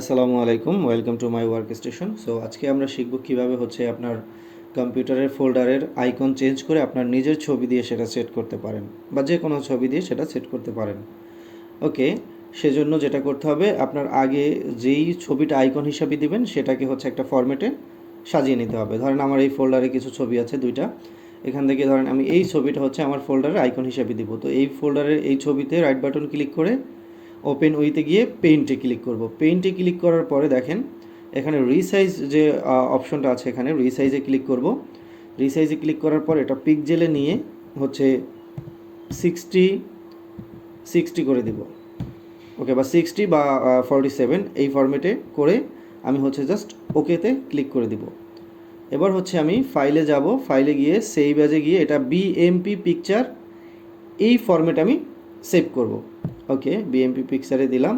আসসালামু আলাইকুম, welcome to my work station. So আজকে আমরা শিখব কীভাবে হচ্ছে আপনার কম্পিউটারের ফোল্ডারের আইকন চেঞ্জ করে আপনার নিজের ছবি দিয়ে সেটা সেট করতে পারেন, বা যে কোনো ছবি দিয়ে সেটা সেট করতে পারেন। ওকে সেজন্য যেটা করতে হবে, আপনার আগে যেই ছবিটা আইকন হিসাবে দিবেন, সেটাকে হচ্ছে একটা ফরম্যাটে সাজিয়ে নিতে হবে। ধরেন আমার এই ফোল্ডারে কিছু ছবি আছে, দুইটা। এখান থেকে ধরেন আমি এই ছবিটা হচ্ছে আমার ফোল্ডারের আইকন হিসাবে দিব। তো এই ফোল্ডারের এই ছবিতে রাইট বাটন ক্লিক করে ওপেন উইতে গিয়ে পেইন্টে ক্লিক করব। পেইন্টে ক্লিক করার পরে দেখেন, এখানে রিসাইজ যে অপশনটা আছে এখানে রিসাইজে ক্লিক করব। রিসাইজে ক্লিক করার পর এটা পিকজেলে নিয়ে হচ্ছে সিক্সটি সিক্সটি করে দিব। ওকে, বা সিক্সটি বা ফর্টি সেভেন এই ফরম্যাটে করে আমি হচ্ছে জাস্ট ওকেতে ক্লিক করে দিব। এবার হচ্ছে আমি ফাইলে যাব ফাইলে গিয়ে সেই ব্যাজে গিয়ে এটা বিএমপি পিকচার এই ফরম্যাট আমি সেভ করব। ওকে বিএমপি পিকচারে দিলাম।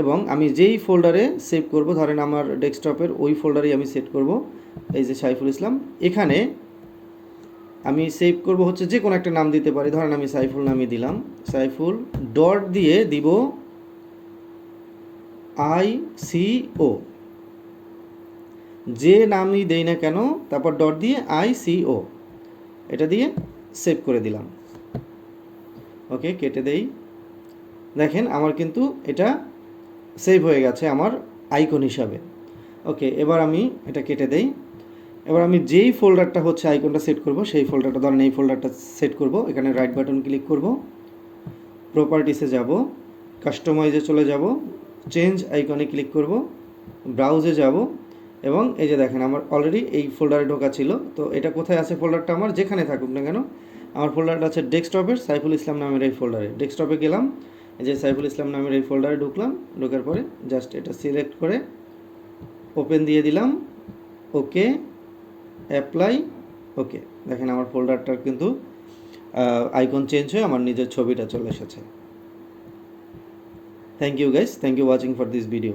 এবং আমি যেই ফোল্ডারে সেভ করব, ধরেন আমার ডেস্কটপের ওই ফোল্ডারেই আমি সেট করব, এই যে সাইফুল ইসলাম। এখানে আমি সেভ করব হচ্ছে যে কোনো একটা নাম দিতে পারি। ধরেন আমি সাইফুল নামই দিলাম। সাইফুল ডট দিয়ে দিব আই সি ও যে নামই দেই না কেন, তারপর ডট দিয়ে আই সি ও এটা দিয়ে সেভ করে দিলাম। ওকে, কেটে দেই। দেখেন আমার কিন্তু এটা সেভ হয়ে গেছে আমার আইকন হিসাবে। ওকে এবার আমি এটা কেটে দেই। এবার আমি যেই ফোল্ডারটা হচ্ছে আইকনটা সেট করব, সেই ফোল্ডারটা ধরেন এই ফোল্ডারটা সেট করব। এখানে রাইট বাটন ক্লিক করব। প্রপার্টিসে যাব। কাস্টমাইজে চলে যাব। চেঞ্জ আইকনে ক্লিক করব। ব্রাউজে যাব। এবং এই যে দেখেন আমার অলরেডি এই ফোল্ডারে ঢোকা ছিল। তো এটা কোথায় আছে ফোল্ডারটা আমার? যেখানে থাকুক না কেন, আমার ফোল্ডারটা আছে ডেস্কটপের সাইফুল ইসলাম নামের এই ফোল্ডারে ডেস্কটপে গেলাম। যে সাইফুল ইসলাম নামের এই ফোল্ডারে ঢুকলাম, ঢোকার পরে জাস্ট এটা সিলেক্ট করে ওপেন দিয়ে দিলাম ওকে অ্যাপ্লাই ওকে দেখেন আমার ফোল্ডারটার কিন্তু আইকন চেঞ্জ হয়ে আমার নিজের ছবিটা চলে এসেছে। Thank you guys thank you watching for this video